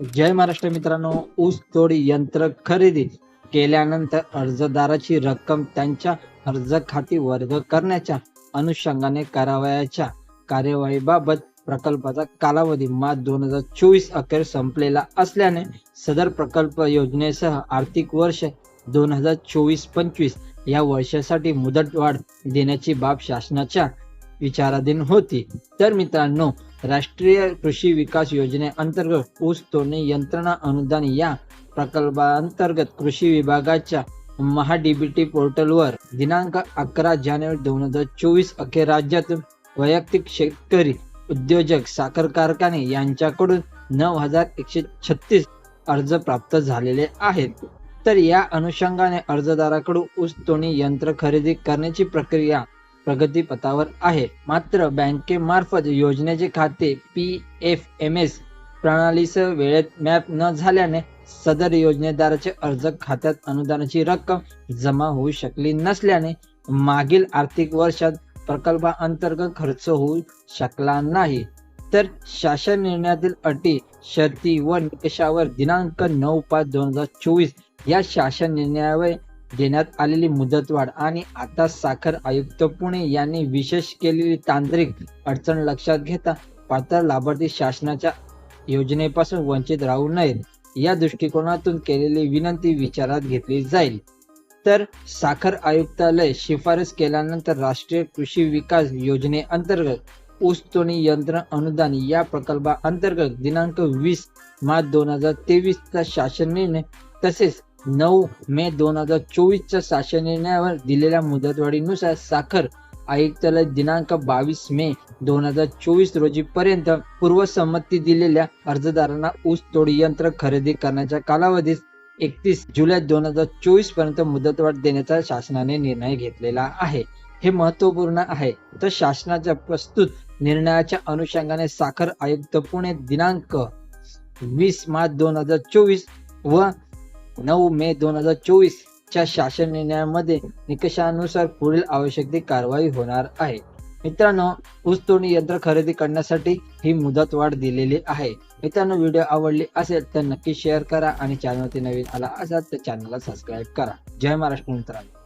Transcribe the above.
जय महाराष्ट्र मित्रांनो ऊस तोडी यंत्र खरेदी केल्यानंतर अर्जदाराची रक्कम त्यांच्या अर्ज खाती वर्ग करण्याच्या अनुषंगाने करावयाच्या कार्यवाहीबाबत प्रकल्पाचा कालावधी मार्च दोन हजार चोवीस अखेर संपलेला असल्याने सदर प्रकल्प योजनेसह आर्थिक वर्ष दोन हजार चोवीस पंचवीस या वर्षासाठी मुदतवाढ देण्याची बाब शासनाच्या विचाराधीन होती. तर मित्रांनो राष्ट्रीय कृषी विकास योजनेअंतर्गत ऊस तोडणी यंत्रणा अनुदान या प्रकल्पांतर्गत कृषी विभागाच्या महाडीबीटी पोर्टलवर दिनांक अकरा जानेवारी दोन हजार चोवीस अखेर राज्यातून वैयक्तिक शेतकरी उद्योजक साखर कारखाने यांच्याकडून नऊ हजार एकशे छत्तीस अर्ज प्राप्त झालेले आहेत. तर या अनुषंगाने अर्जदाराकडून ऊस तोडणी यंत्र खरेदी करण्याची प्रक्रिया प्रगतीपथावर आहे. मात्र बँकेमार्फत योजनेचे खाते पी एफ एम एस प्रणालीसह वेळेत मॅप न झाल्याने सदर योजनेदाराचे अर्ज खात्यात अनुदानाची रक्कम जमा होऊ शकली नसल्याने मागील आर्थिक वर्षात प्रकल्पाअंतर्गत खर्च होऊ शकला नाही. तर शासन निर्णयातील अटी शर्ती व निकषावर दिनांक नऊ पाच दोन हजार चोवीस या शासन निर्णयावर देण्यात आलेली मुदतवाढ. आणि आता साखर आयुक्त पुणे यांनी विशेष केलेली तांत्रिक अडचण लक्षात घेता पात्र लाभार्थी शासनाच्या योजनेपासून वंचित राहू नयेत. या दृष्टिकोनातून केलेली विनंती विचारात घेतली जाईल. तर साखर आयुक्तालय शिफारस केल्यानंतर राष्ट्रीय कृषी विकास योजनेअंतर्गत ऊस तोणी यंत्र अनुदान या प्रकल्पाअंतर्गत दिनांक वीस मार्च दोन हजार तेवीस चा शासन निर्णय तसेच नऊ मे दोन हजार चोवीसच्या शासन निर्णयावर दिलेल्या मुदतवाढीनुसार साखर आयुक्तालय दिनांक बावीस मे दोन हजार चोवीस रोजी पर्यंत पूर्वसंमती दिलेल्या अर्जदारांना ऊस तोडी यंत्र खरेदी करण्याच्या कालावधीत एकतीस जुलै दोन हजार चोवीसपर्यंत मुदतवाढ देण्याचा शासनाने निर्णय घेतलेला आहे. हे महत्त्वपूर्ण आहे. तर शासनाच्या प्रस्तुत निर्णयाच्या अनुषंगाने साखर आयुक्त पुणे दिनांक वीस मार्च दोन हजार चोवीस व नऊ मे दोन हजार चोवीस च्या शासन निर्णयामध्ये निकषानुसार पुढील आवश्यक ती कारवाई होणार आहे. मित्रांनो ऊसतोडणी यंत्र खरेदी करण्यासाठी ही मुदत वाढ दिलेली आहे. मित्रांनो व्हिडिओ आवडली असेल तर नक्की शेअर करा आणि चॅनलवरती नवीन आला असाल तर चॅनलला सबस्क्राईब करा. जय महाराष्ट्र मित्रांनो.